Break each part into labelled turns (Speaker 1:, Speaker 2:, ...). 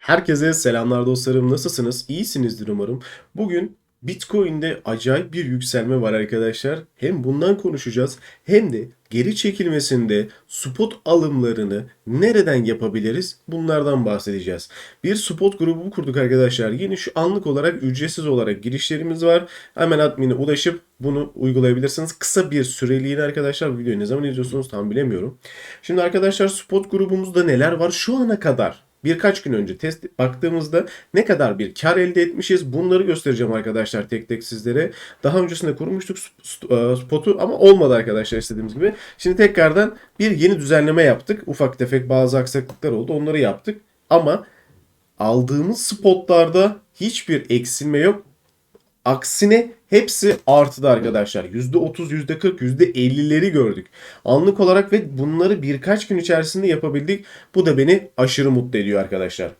Speaker 1: Herkese selamlar dostlarım. Nasılsınız? İyisinizdir umarım. Bugün Bitcoin'de acayip bir yükselme var arkadaşlar. Hem bundan konuşacağız hem de geri çekilmesinde spot alımlarını nereden yapabiliriz? Bunlardan bahsedeceğiz. Bir spot grubu kurduk arkadaşlar. Yeni şu anlık olarak ücretsiz olarak girişlerimiz var. Hemen admin'e ulaşıp bunu uygulayabilirsiniz. Kısa bir süreliğine arkadaşlar videoyu ne zaman izliyorsunuz tam bilemiyorum. Şimdi arkadaşlar spot grubumuzda neler var? Şu ana kadar birkaç gün önce test baktığımızda ne kadar bir kar elde etmişiz bunları göstereceğim arkadaşlar tek tek sizlere. Daha öncesinde kurmuştuk e, spotu ama olmadı arkadaşlar istediğimiz gibi. Şimdi tekrardan bir yeni düzenleme yaptık. Ufak tefek bazı aksaklıklar oldu onları yaptık. Ama aldığımız spotlarda hiçbir eksilme yok. Aksine hepsi artıda arkadaşlar. %30, %40, %50'leri gördük. Anlık olarak ve bunları birkaç gün içerisinde yapabildik. Bu da beni aşırı mutlu ediyor arkadaşlar.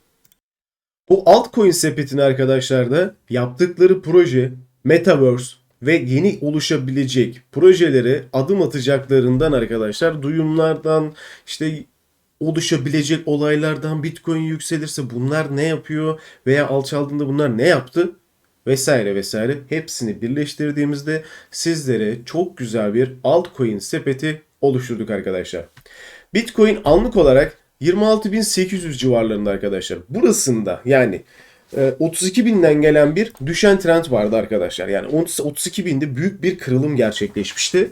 Speaker 1: Bu altcoin sepetini arkadaşlar da yaptıkları proje Metaverse ve yeni oluşabilecek projelere adım atacaklarından arkadaşlar duyumlardan işte oluşabilecek olaylardan Bitcoin yükselirse bunlar ne yapıyor veya alçaldığında bunlar ne yaptı vesaire vesaire hepsini birleştirdiğimizde sizlere çok güzel bir altcoin sepeti oluşturduk arkadaşlar. Bitcoin anlık olarak 26.800 civarlarında arkadaşlar. Burasında yani 32 e, binden gelen bir düşen trend vardı arkadaşlar. Yani 32 binde büyük bir kırılım gerçekleşmişti.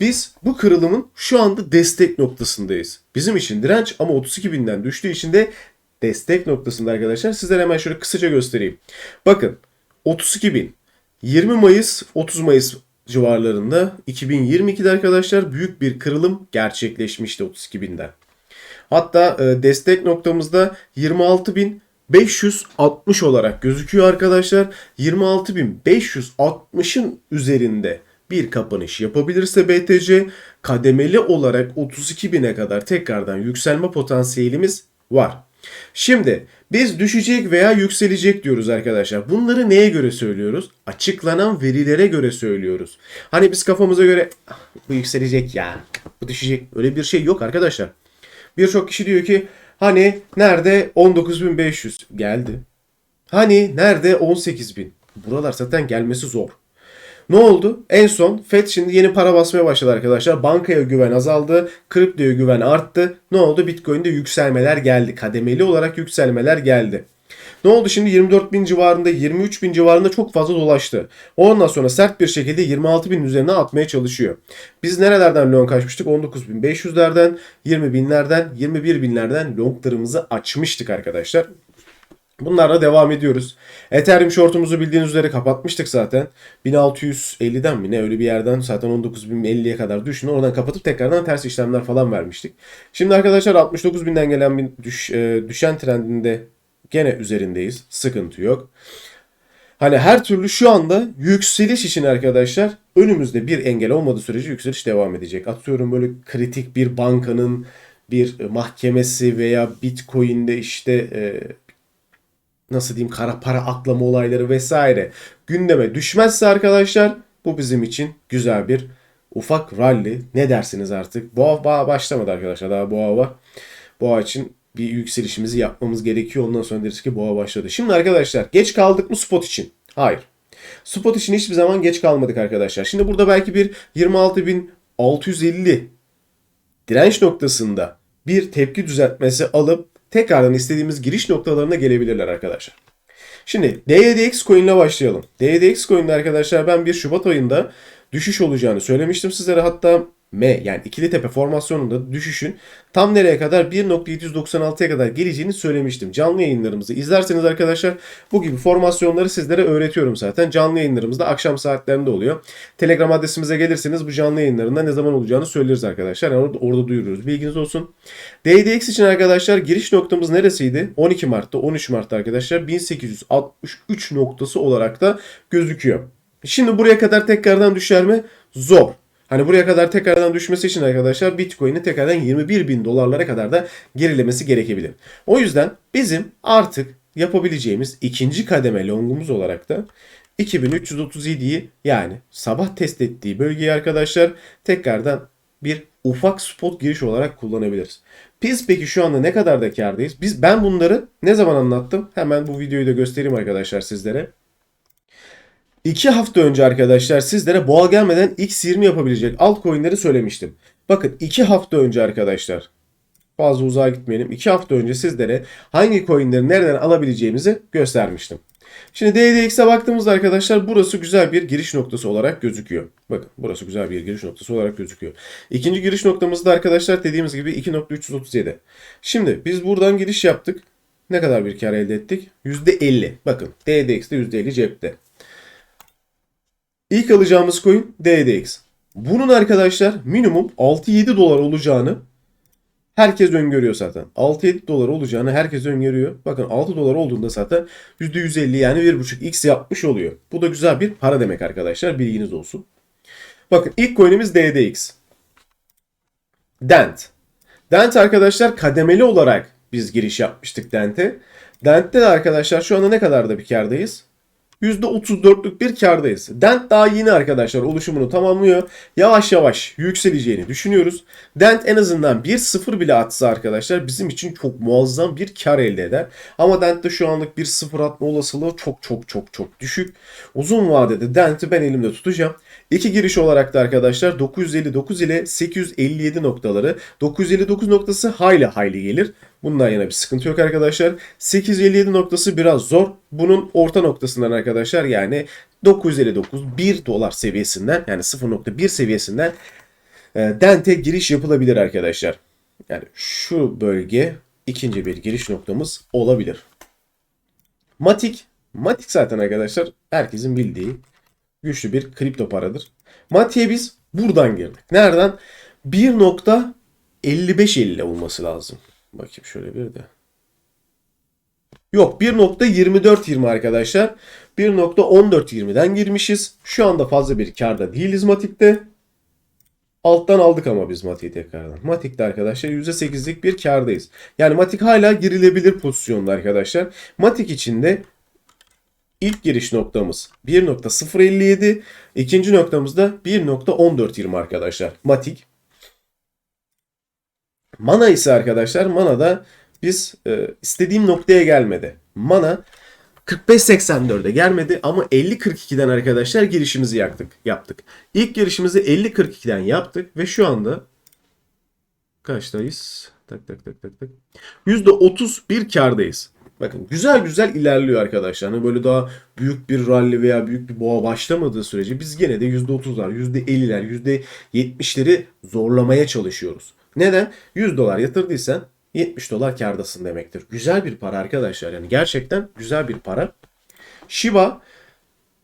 Speaker 1: Biz bu kırılımın şu anda destek noktasındayız. Bizim için direnç ama 32 binden düştüğü için de destek noktasında arkadaşlar. Sizlere hemen şöyle kısaca göstereyim. Bakın 32 bin. 20 Mayıs 30 Mayıs civarlarında 2022'de arkadaşlar büyük bir kırılım gerçekleşmişti 32 binden. Hatta e, destek noktamızda 26.560 olarak gözüküyor arkadaşlar. 26.560'ın üzerinde bir kapanış yapabilirse BTC kademeli olarak 32.000'e kadar tekrardan yükselme potansiyelimiz var. Şimdi biz düşecek veya yükselecek diyoruz arkadaşlar. Bunları neye göre söylüyoruz? Açıklanan verilere göre söylüyoruz. Hani biz kafamıza göre ah, bu yükselecek ya, bu düşecek. Öyle bir şey yok arkadaşlar. Birçok kişi diyor ki hani nerede 19.500 geldi. Hani nerede 18.000. Buralar zaten gelmesi zor. Ne oldu? En son FED şimdi yeni para basmaya başladı arkadaşlar. Bankaya güven azaldı. Kriptoya güven arttı. Ne oldu? Bitcoin'de yükselmeler geldi. Kademeli olarak yükselmeler geldi. Ne oldu şimdi 24 bin civarında 23 bin civarında çok fazla dolaştı. Ondan sonra sert bir şekilde 26 bin üzerine atmaya çalışıyor. Biz nerelerden long açmıştık? 19 bin 500'lerden 20 binlerden 21 binlerden longlarımızı açmıştık arkadaşlar. Bunlarla devam ediyoruz. Ethereum shortumuzu bildiğiniz üzere kapatmıştık zaten. 1650'den mi ne öyle bir yerden zaten 19.050'ye kadar düşünün. Oradan kapatıp tekrardan ters işlemler falan vermiştik. Şimdi arkadaşlar 69.000'den gelen bir düş, e, düşen trendinde gene üzerindeyiz. Sıkıntı yok. Hani her türlü şu anda yükseliş için arkadaşlar önümüzde bir engel olmadığı sürece yükseliş devam edecek. Atıyorum böyle kritik bir bankanın bir mahkemesi veya Bitcoin'de işte e, nasıl diyeyim kara para aklama olayları vesaire gündeme düşmezse arkadaşlar bu bizim için güzel bir ufak rally ne dersiniz artık. Boğa, boğa başlamadı arkadaşlar daha boğa var. Boğa için bir yükselişimizi yapmamız gerekiyor. Ondan sonra deriz ki boğa başladı. Şimdi arkadaşlar geç kaldık mı spot için? Hayır. Spot için hiçbir zaman geç kalmadık arkadaşlar. Şimdi burada belki bir 26.650 direnç noktasında bir tepki düzeltmesi alıp tekrardan istediğimiz giriş noktalarına gelebilirler arkadaşlar. Şimdi DYDX coin ile başlayalım. DYDX coin'de arkadaşlar ben bir Şubat ayında düşüş olacağını söylemiştim sizlere. Hatta M yani ikili tepe formasyonunda düşüşün tam nereye kadar 1.796'ya kadar geleceğini söylemiştim. Canlı yayınlarımızı izlerseniz arkadaşlar bu gibi formasyonları sizlere öğretiyorum zaten. Canlı yayınlarımızda akşam saatlerinde oluyor. Telegram adresimize gelirseniz bu canlı yayınlarında ne zaman olacağını söyleriz arkadaşlar. Yani orada, orada duyuruyoruz. Bilginiz olsun. DDX için arkadaşlar giriş noktamız neresiydi? 12 Mart'ta 13 Mart'ta arkadaşlar 1863 noktası olarak da gözüküyor. Şimdi buraya kadar tekrardan düşer mi? Zor. Hani buraya kadar tekrardan düşmesi için arkadaşlar Bitcoin'in tekrardan 21 bin dolarlara kadar da gerilemesi gerekebilir. O yüzden bizim artık yapabileceğimiz ikinci kademe longumuz olarak da 2337'yi yani sabah test ettiği bölgeyi arkadaşlar tekrardan bir ufak spot giriş olarak kullanabiliriz. Biz peki şu anda ne kadar da kardayız? Biz ben bunları ne zaman anlattım? Hemen bu videoyu da göstereyim arkadaşlar sizlere. 2 hafta önce arkadaşlar sizlere boğa gelmeden X20 yapabilecek altcoin'leri söylemiştim. Bakın 2 hafta önce arkadaşlar fazla uzağa gitmeyelim. 2 hafta önce sizlere hangi coin'leri nereden alabileceğimizi göstermiştim. Şimdi DDX'e baktığımızda arkadaşlar burası güzel bir giriş noktası olarak gözüküyor. Bakın burası güzel bir giriş noktası olarak gözüküyor. İkinci giriş noktamızda arkadaşlar dediğimiz gibi 2.337. Şimdi biz buradan giriş yaptık. Ne kadar bir kar elde ettik? %50. Bakın DDX'de %50 cepte. İlk alacağımız coin DDX. Bunun arkadaşlar minimum 6-7 dolar olacağını herkes öngörüyor zaten. 6-7 dolar olacağını herkes öngörüyor. Bakın 6 dolar olduğunda zaten %150 yani 1.5x yapmış oluyor. Bu da güzel bir para demek arkadaşlar. Bilginiz olsun. Bakın ilk coin'imiz DDX. Dent. Dent arkadaşlar kademeli olarak biz giriş yapmıştık Dent'e. Dent'te de arkadaşlar şu anda ne kadar da bir kardayız? %34'lük bir kardayız. Dent daha yeni arkadaşlar oluşumunu tamamlıyor. Yavaş yavaş yükseleceğini düşünüyoruz. Dent en azından 1-0 bile atsa arkadaşlar bizim için çok muazzam bir kar elde eder. Ama Dent'te şu anlık bir 0 atma olasılığı çok çok çok çok düşük. Uzun vadede Dent'i ben elimde tutacağım. İki giriş olarak da arkadaşlar 959 ile 857 noktaları. 959 noktası hayli hayli gelir. Bundan yana bir sıkıntı yok arkadaşlar. 857 noktası biraz zor. Bunun orta noktasından arkadaşlar yani 959 1 dolar seviyesinden yani 0.1 seviyesinden e, Dente giriş yapılabilir arkadaşlar. Yani şu bölge ikinci bir giriş noktamız olabilir. Matik. Matik zaten arkadaşlar herkesin bildiği güçlü bir kripto paradır. Matik'e biz buradan girdik. Nereden? 1.5550 olması lazım. Bakayım şöyle bir de. Yok 1.2420 arkadaşlar. 1.1420'den girmişiz. Şu anda fazla bir karda değiliz Matik'te. Alttan aldık ama biz Matik'i tekrardan. Matik'te arkadaşlar %8'lik bir kardayız. Yani Matik hala girilebilir pozisyonda arkadaşlar. Matik içinde ilk giriş noktamız 1.057. ikinci noktamız da 1.1420 arkadaşlar. Matik. Mana ise arkadaşlar Mana da biz e, istediğim noktaya gelmedi. Mana 45.84'e gelmedi ama 50.42'den arkadaşlar girişimizi yaktık, yaptık. İlk girişimizi 50.42'den yaptık ve şu anda kaçtayız? Tak tak tak tak tak. %31 kardayız. Bakın güzel güzel ilerliyor arkadaşlar. Hani böyle daha büyük bir rally veya büyük bir boğa başlamadığı sürece biz gene de %30'lar, %50'ler, %70'leri zorlamaya çalışıyoruz. Neden? 100 dolar yatırdıysan 70 dolar kardasın demektir. Güzel bir para arkadaşlar. Yani gerçekten güzel bir para. Shiba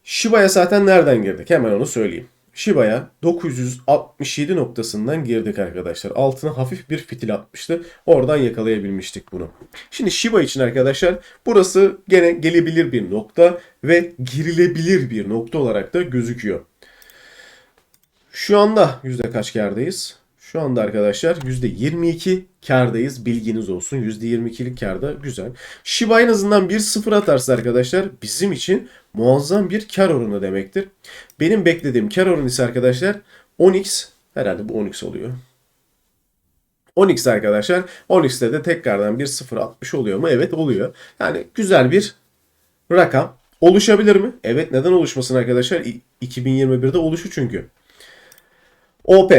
Speaker 1: Shiba'ya zaten nereden girdik? Hemen onu söyleyeyim. Shiba'ya 967 noktasından girdik arkadaşlar. Altına hafif bir fitil atmıştı. Oradan yakalayabilmiştik bunu. Şimdi Shiba için arkadaşlar burası gene gelebilir bir nokta ve girilebilir bir nokta olarak da gözüküyor. Şu anda yüzde kaç kardayız? Şu anda arkadaşlar %22 kardayız. Bilginiz olsun. %22'lik karda güzel. Shiba en azından bir sıfır atarsa arkadaşlar bizim için muazzam bir kar oranı demektir. Benim beklediğim kar oranı ise arkadaşlar 10x herhalde bu 10x oluyor. 10x arkadaşlar. 10x'te de tekrardan bir sıfır atmış oluyor mu? Evet oluyor. Yani güzel bir rakam. Oluşabilir mi? Evet neden oluşmasın arkadaşlar? 2021'de oluşu çünkü. OP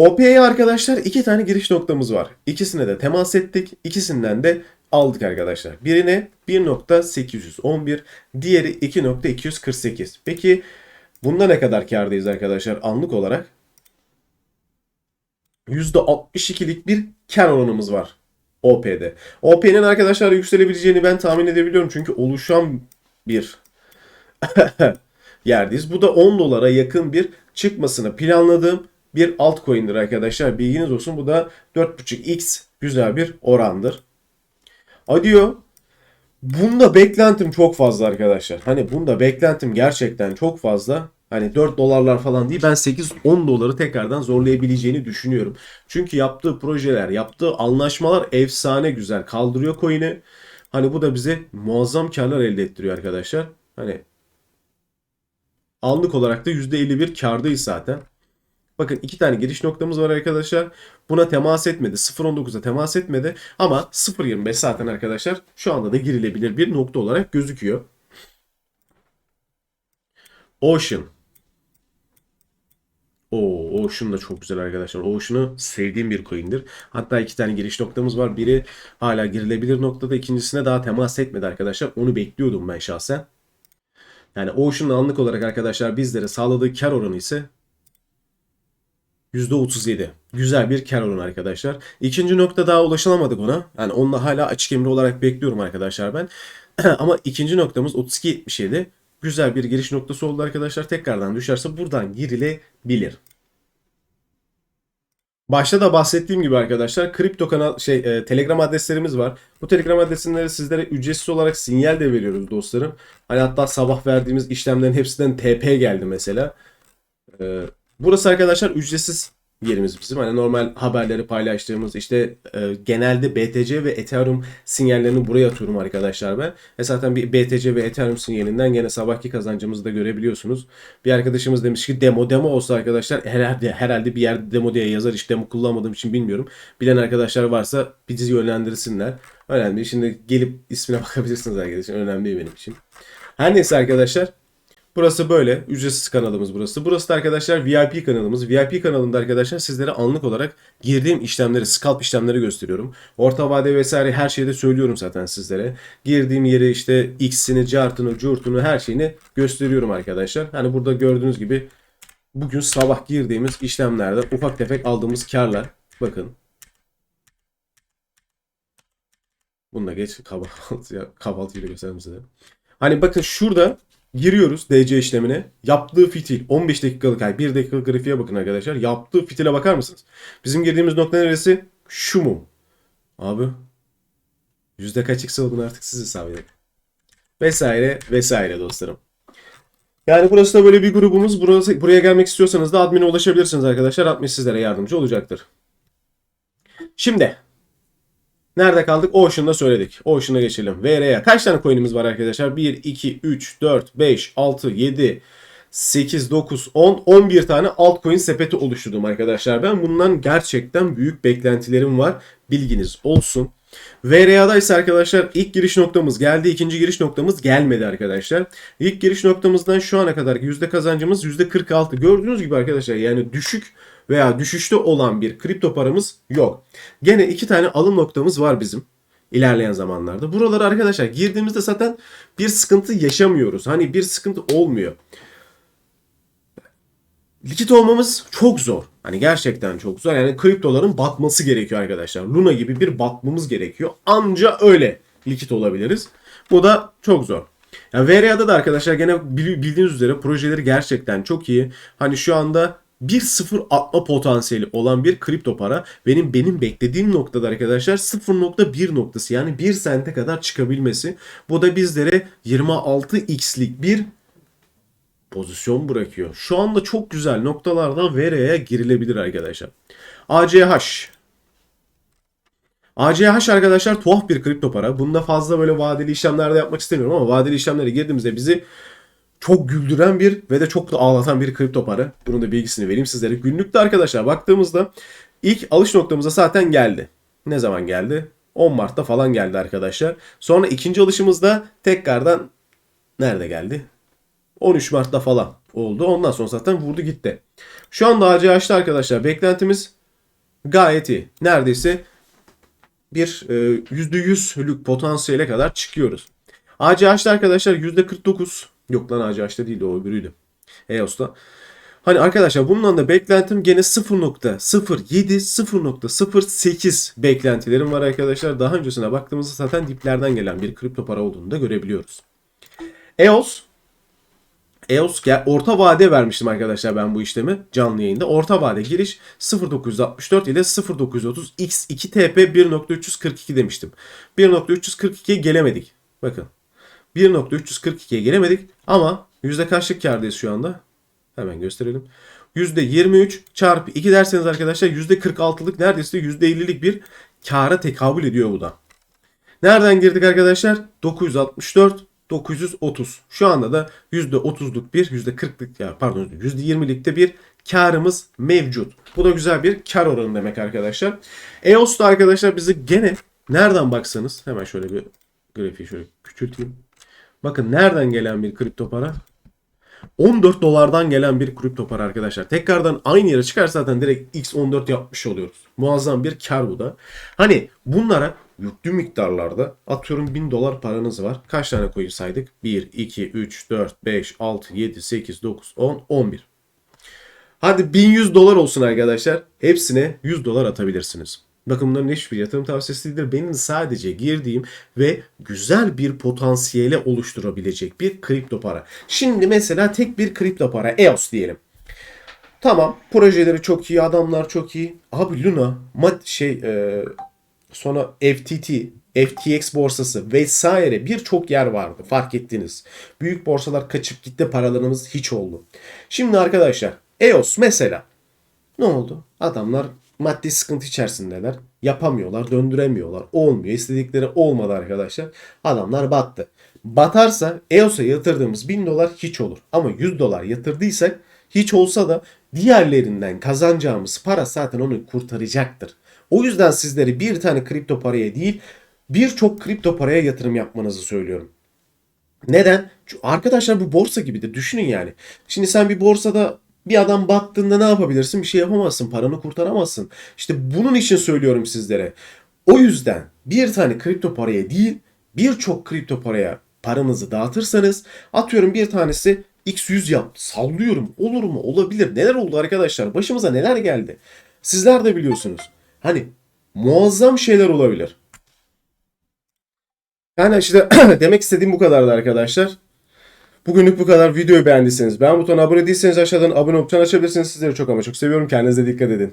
Speaker 1: OP'ye arkadaşlar iki tane giriş noktamız var. İkisine de temas ettik. İkisinden de aldık arkadaşlar. Birine 1.811, diğeri 2.248. Peki bunda ne kadar kardayız arkadaşlar anlık olarak? %62'lik bir kar oranımız var OP'de. OP'nin arkadaşlar yükselebileceğini ben tahmin edebiliyorum çünkü oluşan bir yerdeyiz. Bu da 10 dolara yakın bir çıkmasını planladığım bir altcoin'dir arkadaşlar. Bilginiz olsun. Bu da 4.5x güzel bir orandır. Adio Bunda beklentim çok fazla arkadaşlar. Hani bunda beklentim gerçekten çok fazla. Hani 4 dolarlar falan değil ben 8-10 doları tekrardan zorlayabileceğini düşünüyorum. Çünkü yaptığı projeler, yaptığı anlaşmalar efsane güzel. Kaldırıyor coin'i. Hani bu da bize muazzam karlar elde ettiriyor arkadaşlar. Hani anlık olarak da %51 kardayız zaten. Bakın iki tane giriş noktamız var arkadaşlar. Buna temas etmedi. 0.19'a temas etmedi. Ama 0.25 zaten arkadaşlar şu anda da girilebilir bir nokta olarak gözüküyor. Ocean. Oo, Ocean da çok güzel arkadaşlar. Ocean'ı sevdiğim bir coin'dir. Hatta iki tane giriş noktamız var. Biri hala girilebilir noktada. ikincisine daha temas etmedi arkadaşlar. Onu bekliyordum ben şahsen. Yani Ocean'ın anlık olarak arkadaşlar bizlere sağladığı kar oranı ise %37. Güzel bir kar oranı arkadaşlar. İkinci nokta daha ulaşılamadık ona. Yani onunla hala açık emri olarak bekliyorum arkadaşlar ben. Ama ikinci noktamız 32.77. Güzel bir giriş noktası oldu arkadaşlar. Tekrardan düşerse buradan girilebilir. Başta da bahsettiğim gibi arkadaşlar kripto kanal şey e, Telegram adreslerimiz var. Bu Telegram adresinleri sizlere ücretsiz olarak sinyal de veriyoruz dostlarım. Hani hatta sabah verdiğimiz işlemlerin hepsinden TP geldi mesela. E, burası arkadaşlar ücretsiz yerimiz bizim. Hani normal haberleri paylaştığımız işte e, genelde BTC ve Ethereum sinyallerini buraya atıyorum arkadaşlar ben. E zaten bir BTC ve Ethereum sinyalinden gene sabahki kazancımızı da görebiliyorsunuz. Bir arkadaşımız demiş ki demo demo olsa arkadaşlar herhalde herhalde bir yerde demo diye yazar hiç demo kullanmadığım için bilmiyorum. Bilen arkadaşlar varsa bizi yönlendirsinler. Önemli. Şimdi gelip ismine bakabilirsiniz arkadaşlar. Önemli benim için. Her neyse arkadaşlar. Burası böyle. Ücretsiz kanalımız burası. Burası da arkadaşlar VIP kanalımız. VIP kanalında arkadaşlar sizlere anlık olarak girdiğim işlemleri, scalp işlemleri gösteriyorum. Orta vade vesaire her şeyi de söylüyorum zaten sizlere. Girdiğim yeri işte X'ini, cartını, curtunu her şeyini gösteriyorum arkadaşlar. Hani burada gördüğünüz gibi bugün sabah girdiğimiz işlemlerde ufak tefek aldığımız karlar. Bakın. Bunu da geç kahvaltı, kahvaltıyla göstereyim size. Hani bakın şurada Giriyoruz DC işlemine. Yaptığı fitil 15 dakikalık ay 1 dakikalık grafiğe bakın arkadaşlar. Yaptığı fitile bakar mısınız? Bizim girdiğimiz nokta neresi? Şu mum. Abi yüzde kaç x olduğunu artık siz hesap edin. Vesaire vesaire dostlarım. Yani burası da böyle bir grubumuz. Burası, buraya gelmek istiyorsanız da admin'e ulaşabilirsiniz arkadaşlar. Admin sizlere yardımcı olacaktır. Şimdi Nerede kaldık? Ocean'da söyledik. Ocean'a geçelim. VR'ye. Kaç tane coin'imiz var arkadaşlar? 1, 2, 3, 4, 5, 6, 7, 8, 9, 10, 11 tane altcoin sepeti oluşturdum arkadaşlar. Ben bundan gerçekten büyük beklentilerim var. Bilginiz olsun. VRA'da ise arkadaşlar ilk giriş noktamız geldi. ikinci giriş noktamız gelmedi arkadaşlar. İlk giriş noktamızdan şu ana kadar yüzde kazancımız yüzde 46. Gördüğünüz gibi arkadaşlar yani düşük veya düşüşte olan bir kripto paramız yok. Gene iki tane alım noktamız var bizim ilerleyen zamanlarda. Buralara arkadaşlar girdiğimizde zaten bir sıkıntı yaşamıyoruz. Hani bir sıkıntı olmuyor. Likit olmamız çok zor. Hani gerçekten çok zor. Yani kriptoların batması gerekiyor arkadaşlar. Luna gibi bir batmamız gerekiyor. Anca öyle likit olabiliriz. Bu da çok zor. Yani VRA'da da arkadaşlar gene bildiğiniz üzere projeleri gerçekten çok iyi. Hani şu anda 1.0 atma potansiyeli olan bir kripto para benim benim beklediğim noktada arkadaşlar 0.1 noktası yani 1 sente kadar çıkabilmesi. Bu da bizlere 26x'lik bir pozisyon bırakıyor. Şu anda çok güzel noktalardan VR'ye girilebilir arkadaşlar. ACH ACH arkadaşlar tuhaf bir kripto para. Bunda fazla böyle vadeli işlemlerde yapmak istemiyorum ama vadeli işlemlere girdiğimizde bizi çok güldüren bir ve de çok da ağlatan bir kripto para. Bunun da bilgisini vereyim sizlere. Günlükte arkadaşlar baktığımızda ilk alış noktamıza zaten geldi. Ne zaman geldi? 10 Mart'ta falan geldi arkadaşlar. Sonra ikinci alışımızda tekrardan nerede geldi? 13 Mart'ta falan oldu. Ondan sonra zaten vurdu gitti. Şu anda ACH'ta arkadaşlar beklentimiz gayet iyi. Neredeyse bir e, %100'lük potansiyele kadar çıkıyoruz. ACH'da arkadaşlar %49 Yok lan ACH'da değil o öbürüydü. EOS'ta. Hani arkadaşlar bundan da beklentim gene 0.07 0.08 beklentilerim var arkadaşlar. Daha öncesine baktığımızda zaten diplerden gelen bir kripto para olduğunu da görebiliyoruz. EOS EOS orta vade vermiştim arkadaşlar ben bu işlemi canlı yayında. Orta vade giriş 0964 ile 0930 X2 TP 1.342 demiştim. 1.342'ye gelemedik. Bakın 1.342'ye gelemedik ama yüzde kaçlık kardayız şu anda? Hemen gösterelim. %23 çarpı 2 derseniz arkadaşlar %46'lık neredeyse %50'lik bir kara tekabül ediyor bu da. Nereden girdik arkadaşlar? 964 930. Şu anda da %30'luk bir %40'lık ya pardon %20'likte bir karımız mevcut. Bu da güzel bir kar oranı demek arkadaşlar. EOS da arkadaşlar bizi gene nereden baksanız hemen şöyle bir grafiği şöyle küçülteyim. Bakın nereden gelen bir kripto para? 14 dolardan gelen bir kripto para arkadaşlar. Tekrardan aynı yere çıkar zaten direkt X14 yapmış oluyoruz. Muazzam bir kar bu da. Hani bunlara yüklü miktarlarda atıyorum 1000 dolar paranız var. Kaç tane coin saydık? 1, 2, 3, 4, 5, 6, 7, 8, 9, 10, 11. Hadi 1100 dolar olsun arkadaşlar. Hepsine 100 dolar atabilirsiniz. Bakın bunların hiçbir yatırım tavsiyesi değildir. Benim sadece girdiğim ve güzel bir potansiyele oluşturabilecek bir kripto para. Şimdi mesela tek bir kripto para EOS diyelim. Tamam projeleri çok iyi, adamlar çok iyi. Abi Luna, mat şey e, sonra FTT, FTX borsası vesaire birçok yer vardı fark ettiniz. Büyük borsalar kaçıp gitti paralarımız hiç oldu. Şimdi arkadaşlar EOS mesela ne oldu? Adamlar maddi sıkıntı içerisindeler. Yapamıyorlar, döndüremiyorlar. Olmuyor. İstedikleri olmadı arkadaşlar. Adamlar battı. Batarsa EOS'a yatırdığımız 1000 dolar hiç olur. Ama 100 dolar yatırdıysak hiç olsa da diğerlerinden kazanacağımız para zaten onu kurtaracaktır. O yüzden sizlere bir tane kripto paraya değil birçok kripto paraya yatırım yapmanızı söylüyorum. Neden? Arkadaşlar bu borsa gibidir. Düşünün yani. Şimdi sen bir borsada bir adam battığında ne yapabilirsin? Bir şey yapamazsın. Paranı kurtaramazsın. İşte bunun için söylüyorum sizlere. O yüzden bir tane kripto paraya değil birçok kripto paraya paranızı dağıtırsanız atıyorum bir tanesi X100 yaptı. Sallıyorum. Olur mu? Olabilir. Neler oldu arkadaşlar? Başımıza neler geldi? Sizler de biliyorsunuz. Hani muazzam şeyler olabilir. Yani işte demek istediğim bu kadardı arkadaşlar. Bugünlük bu kadar. Videoyu beğendiyseniz beğen butonuna abone değilseniz aşağıdan abone çan açabilirsiniz. Sizleri çok ama çok seviyorum. Kendinize dikkat edin.